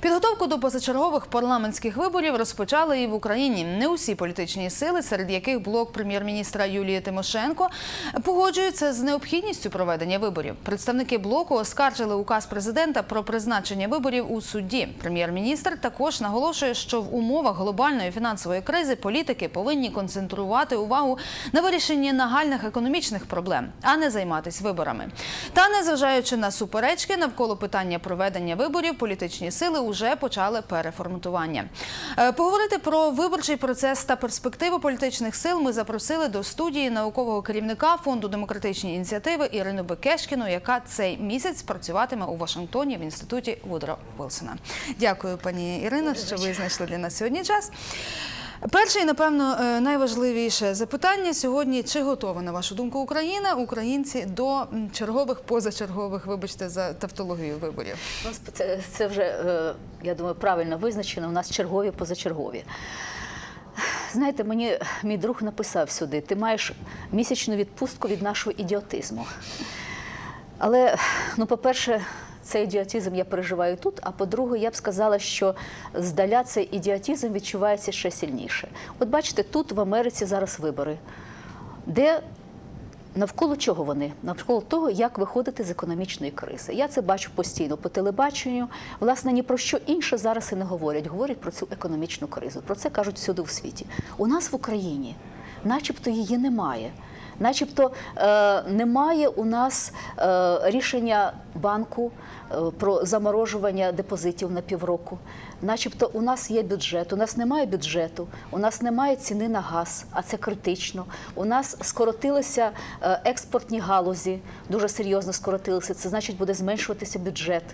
Підготовку до позачергових парламентських виборів розпочали і в Україні. Не усі політичні сили, серед яких блок прем'єр-міністра Юлії Тимошенко, погоджуються з необхідністю проведення виборів. Представники блоку оскаржили указ президента про призначення виборів у суді. Прем'єр-міністр також наголошує, що в умовах глобальної фінансової кризи політики повинні концентрувати увагу на вирішенні нагальних економічних проблем, а не займатися виборами. Та незважаючи на суперечки навколо питання проведення виборів, політичні сили вже почали переформатування. Е, Поговорити про виборчий процес та перспективи політичних сил ми запросили до студії наукового керівника фонду демократичні ініціативи Ірину Бекешкіну, яка цей місяць працюватиме у Вашингтоні в інституті Вудро Вілсона. Дякую, пані Ірино, що ви знайшли для нас сьогодні час. Перше і, напевно, е, найважливіше запитання сьогодні: чи готова, на вашу думку, Україна, українці до чергових позачергових, вибачте, за тавтологію виборів? Це, це вже, е, я думаю, правильно визначено. У нас чергові позачергові. Знаєте, мені мій друг написав сюди: ти маєш місячну відпустку від нашого ідіотизму. Але, ну, по-перше, цей ідіотизм я переживаю тут. А по-друге, я б сказала, що здаля цей ідіотизм відчувається ще сильніше. От бачите, тут в Америці зараз вибори, де Навколо чого вони? Навколо того, як виходити з економічної кризи. Я це бачу постійно по телебаченню. Власне, ні про що інше зараз і не говорять. Говорять про цю економічну кризу. Про це кажуть всюди у світі. У нас в Україні, начебто, її немає. Начебто е, немає у нас е, рішення банку е, про заморожування депозитів на півроку. Начебто у нас є бюджет, у нас немає бюджету, у нас немає ціни на газ, а це критично. У нас скоротилися експортні галузі, дуже серйозно скоротилися. Це значить буде зменшуватися бюджет.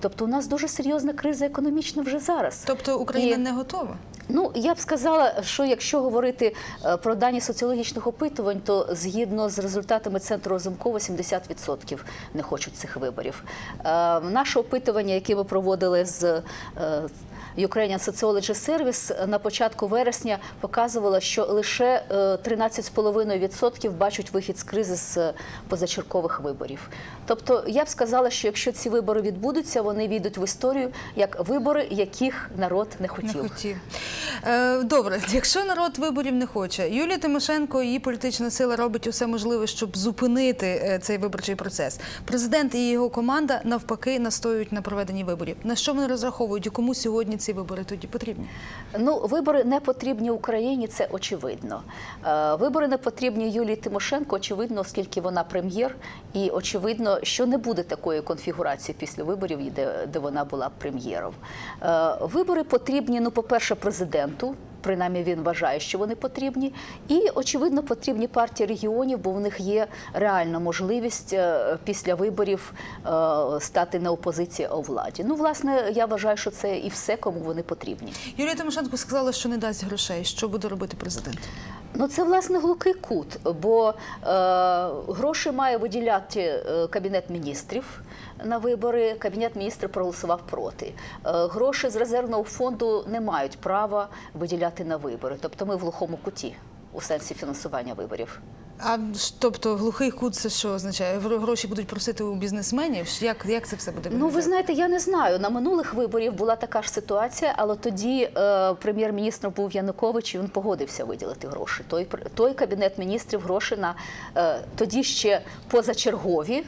Тобто, у нас дуже серйозна криза економічна вже зараз. Тобто Україна І- не готова? Ну, я б сказала, що якщо говорити е, про дані соціологічних опитувань, то згідно з результатами центру Розумкова 70% не хочуть цих виборів. Е, Наше опитування, яке ми проводили з е, Ukrainian Sociology Service на початку вересня показувало, що лише е, 13,5% бачать вихід з кризи з позачергових виборів. Тобто я б сказала, що якщо ці вибори відбудуться, вони війдуть в історію як вибори, яких народ не хотів. Не хотів. Е, добре, якщо народ виборів не хоче, Юлія Тимошенко і її політична сила робить усе можливе, щоб зупинити е, цей виборчий процес. Президент і його команда навпаки настоюють на проведенні виборів. На що вони розраховують і кому сьогодні ці вибори тоді потрібні? Ну, вибори не потрібні Україні, це очевидно. Е, Вибори не потрібні Юлії Тимошенко, очевидно, оскільки вона прем'єр, і очевидно, що не буде такої конфігурації після виборів, де, де вона була прем'єром. Е, Вибори потрібні, ну, по-перше, президенту. Принаймні він вважає, що вони потрібні, і очевидно потрібні партії регіонів, бо в них є реальна можливість е, після виборів е, стати не опозиції, у владі. Ну, власне, я вважаю, що це і все, кому вони потрібні. Юлія Тимошенко сказала, що не дасть грошей. Що буде робити президент? Ну, це власне глухий кут, бо е, гроші має виділяти е, кабінет міністрів на вибори. Кабінет міністрів проголосував проти. Е, гроші з резервного фонду не мають права виділяти на вибори. Тобто ми в глухому куті у сенсі фінансування виборів. А тобто глухий кут це що означає? Гроші будуть просити у бізнесменів? Як, як це все буде Ну, ви знаєте, я не знаю. На минулих виборів була така ж ситуація, але тоді е, прем'єр-міністр був Янукович, і він погодився виділити гроші. Той той кабінет міністрів гроші на е, тоді ще позачергові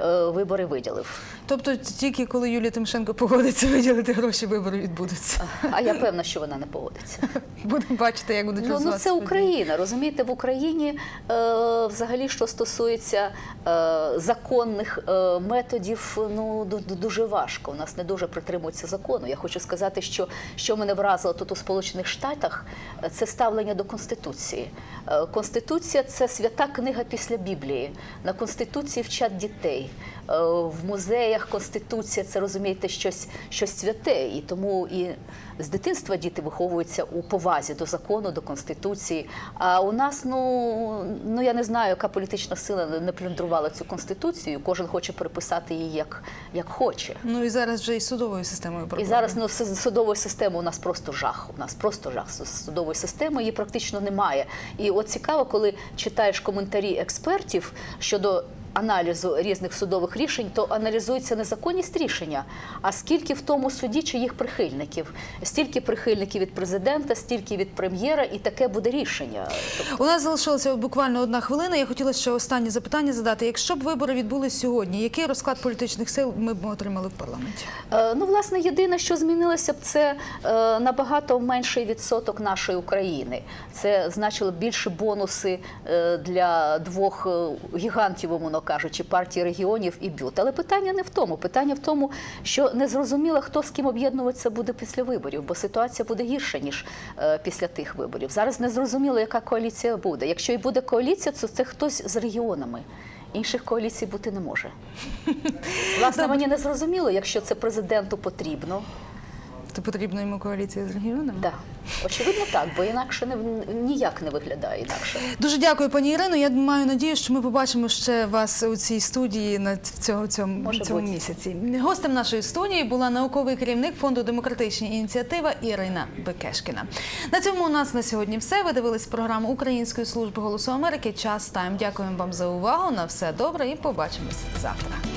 е, вибори виділив. Тобто тільки коли Юлія Тимошенко погодиться виділити гроші, вибори відбудуться. А я певна, що вона не погодиться. Будемо бачити, як будуть Ну, ну це. Україна. Розумієте, в Україні е, взагалі, що стосується е, законних е, методів, ну ду- ду- дуже важко. У нас не дуже притримуються закону. Я хочу сказати, що що мене вразило тут у Сполучених Штатах, це ставлення до конституції. Конституція це свята книга після Біблії. На конституції вчать дітей. В музеях конституція це розумієте щось, щось святе, і тому і з дитинства діти виховуються у повазі до закону, до конституції. А у нас, ну ну я не знаю, яка політична сила не плюндрувала цю конституцію. Кожен хоче переписати її як, як хоче. Ну і зараз вже і судовою системою І зараз ну, судової системи у нас просто жах. У нас просто жах судової системи, її практично немає. І от цікаво, коли читаєш коментарі експертів щодо аналізу різних судових рішень, то аналізується не законність рішення, а скільки в тому суді чиїх прихильників. Стільки прихильників від президента, стільки від прем'єра, і таке буде рішення. У нас залишилося буквально одна хвилина. Я хотіла ще останнє запитання задати. Якщо б вибори відбулись сьогодні, який розклад політичних сил ми б отримали в парламенті? Е, Ну, власне, єдине, що змінилося б, це е, набагато менший відсоток нашої України. Це значило б більше бонуси е, для двох гігантів, умовно кажучи, партії регіонів і бют. Але питання не в тому. Питання в тому, що не зрозуміло, хто з ким об'єднуватися буде після виборів, бо ситуація буде гірша ніж е, після тих виборів. Зараз не зрозуміло, яка коаліція буде. Якщо і буде коаліція, то це хтось з регіонами. Інших коаліцій бути не може. Власне, мені не зрозуміло, якщо це президенту потрібно. То потрібна йому коаліція з регіонами? Так, очевидно, так, бо інакше не ніяк не виглядає інакше. Дуже дякую, пані Ірино. Я маю надію, що ми побачимо ще вас у цій студії на цього цьому, Може цьому бути. місяці. Гостем нашої студії була науковий керівник фонду демократичні ініціатива Ірина Бекешкіна. На цьому у нас на сьогодні все. Ви дивились програму Української служби голосу Америки. Час тайм. Дякуємо вам за увагу. На все добре і побачимось завтра.